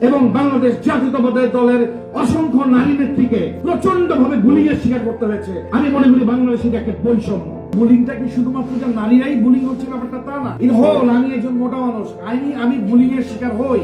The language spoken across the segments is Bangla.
এবং বাংলাদেশ জাতীয়তাবাদী দলের অসংখ্য নারী নেত্রীকে প্রচণ্ড ভাবে বুলিং এর শিকার করতে হয়েছে। আমি মনে করি বাংলাদেশের একটা বৈষম্য। বুলিংটা কি শুধুমাত্র যে নারীরাই বুলিং হচ্ছে ব্যাপারটা তা না। হোক আমি একজন মোটা মানুষ। আমি আমি বুলিং এর শিকার হই।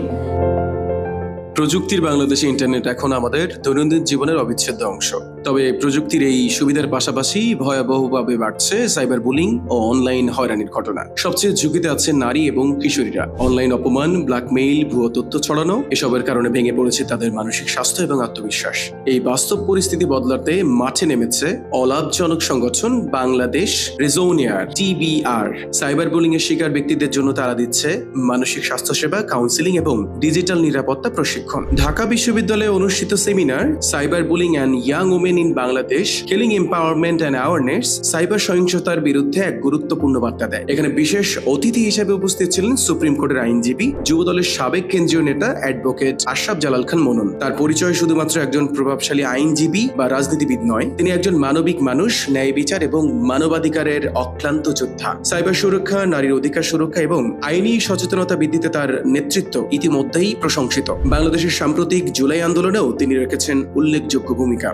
প্রযুক্তির বাংলাদেশে ইন্টারনেট এখন আমাদের দৈনন্দিন জীবনের অবিচ্ছেদ্য অংশ। তবে প্রযুক্তির এই সুবিধার পাশাপাশি ভয়াবহভাবে বাড়ছে সাইবার বুলিং ও অনলাইন হয়রানির ঘটনা। সবচেয়ে ঝুঁকিতে আছে নারী এবং কিশোরীরা। অনলাইন অপমান, ব্ল্যাকমেইল, ভুয়ো তথ্য ছড়ানো, এসবের কারণে ভেঙে পড়েছে তাদের মানসিক স্বাস্থ্য এবং আত্মবিশ্বাস। এই বাস্তব পরিস্থিতি বদলাতে মাঠে নেমেছে অলাভজনক সংগঠন বাংলাদেশ রেজোনিয়ার, টিবিআর। সাইবার বুলিং এর শিকার ব্যক্তিদের জন্য তারা দিচ্ছে মানসিক স্বাস্থ্যসেবা, কাউন্সিলিং এবং ডিজিটাল নিরাপত্তা প্রশিক্ষণ। ঢাকা বিশ্ববিদ্যালয়ে অনুষ্ঠিত seminar cyber bullying and young women in Bangladesh killing empowerment and awareness cyber সহিংসতার বিরুদ্ধে এক গুরুত্বপূর্ণ বার্তা দেয়। এখানে বিশেষ অতিথি হিসেবে উপস্থিত ছিলেন সুপ্রিম কোর্টের আইনজীবী, যুবদলের সাবেক কেন্দ্রীয় নেতা অ্যাডভোকেট আশরাফ জালাল খান মনন। তার পরিচয় শুধুমাত্র একজন প্রভাবশালী আইনজীবী বা রাজনীতিবিদ নয়, তিনি একজন মানবিক মানুষ, ন্যায় বিচার এবং মানবাধিকারের অক্লান্ত যোদ্ধা। সাইবার সুরক্ষা, নারীর অধিকার সুরক্ষা এবং আইনি সচেতনতা বৃদ্ধিতে তার নেতৃত্ব ইতিমধ্যেই প্রশংসিত। বাংলাদেশের সাম্প্রতিক জুলাই আন্দোলনেও তিনি রেখেছেন উল্লেখযোগ্য ভূমিকা।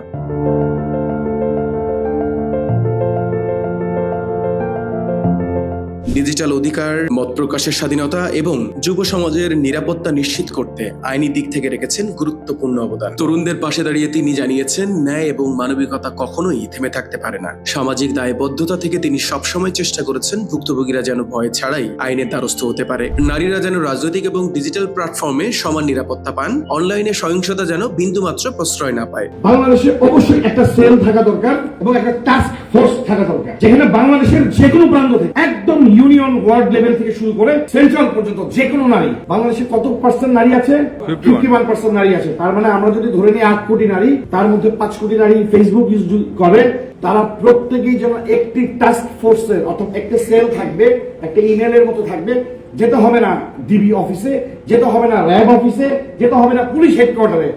ডিজিটাল অধিকার, মত প্রকাশের স্বাধীনতা এবং যুব সমাজের নিরাপত্তা নিশ্চিত করতে আইনি দিক থেকে রেখেছেন গুরুত্বপূর্ণ অবদান। তরুণদের পাশে দাঁড়িয়ে তিনি জানিয়েছেন, ন্যায় এবং মানবিকতা কখনোই থেমে থাকতে পারে না। সামাজিক দায়বদ্ধতা থেকে তিনি সবসময় চেষ্টা করেছেন, ভুক্তভোগীরা যেন ভয় ছাড়াই আইনের দ্বারস্থ হতে পারে। নারীরা যেন রাজনৈতিক এবং ডিজিটাল প্ল্যাটফর্মে সমান নিরাপত্তা পান, অনলাইনে সহিংসতা যেন বিন্দুমাত্র প্রশ্রয় না পায়। বাংলাদেশে অবশ্যই একটা সেল থাকা দরকার এবং একটা টাস্ক ফোর্স থাকা দরকার, যেখানে বাংলাদেশের যে কোনো প্রান্ত থেকে একদম ইউনিয়ন ওয়ার্ড লেভেল থেকে শুরু করে সেন্ট্রাল পর্যন্ত যে কোনো নারী বাংলাদেশে কত পার্সেন্ট নারী আছে? ফিফটি ওয়ান পার্সেন্ট নারী আছে। তার মানে আমরা যদি ধরে নিই আট কোটি নারী তার মধ্যে পাঁচ কোটি নারী ফেসবুক ইউজ করে তারা প্রত্যেকেই যেন একটি টাস্ক ফোর্সের অথবা একটা সেল থাকবে একটা ইমেলের মতো থাকবে যেতে হবে না ডিবি অফিসে যেতে হবে না র্যাব অফিসে যেতে হবে না পুলিশ হেডকোয়ার্টারে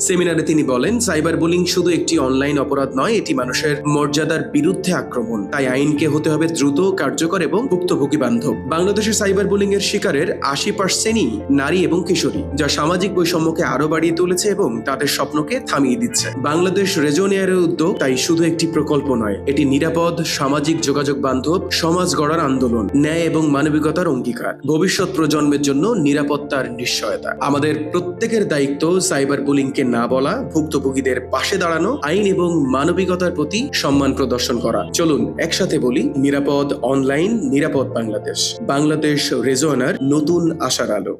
সেমিনারে তিনি বলেন, সাইবার বুলিং শুধু একটি অনলাইন অপরাধ নয়, এটি মানুষের মর্যাদার বিরুদ্ধে আক্রমণ। তাই আইনকে হতে হবে দ্রুত, কার্যকর এবং ভুক্তভোগী বান্ধব। বাংলাদেশের সাইবার বুলিং এর শিকারের আশি পার্সেন্টই নারী এবং কিশোরী, যা সামাজিক বৈষম্যকে আরও বাড়িয়ে তুলেছে এবং তাদের স্বপ্নকে থামিয়ে দিচ্ছে। বাংলাদেশ রেজোনিয়ারের উদ্যোগ, তাই শুধু একটি প্রকল্প নয়, এটি নিরাপদ, সামাজিক যোগাযোগ বান্ধব, সমাজ গড়ার আন্দোলন, ন্যায় এবং মানবিকতার অঙ্গীকার। ভবিষ্যৎ প্রজন্মের জন্য নিরাপত্তার নিশ্চয়তা। আমাদের প্রত্যেকের দায়িত্ব সাইবার বুলিংকে না বলা, ভুক্তভোগীদের পাশে দাঁড়ানো, আইন এবং মানবিকতার প্রতি সম্মান প্রদর্শন করা। চলুন, একসাথে বলি, নিরাপদ অনলাইন, নিরাপদ বাংলাদেশ। বাংলাদেশ রেজোয়ানার নতুন আশার আলো।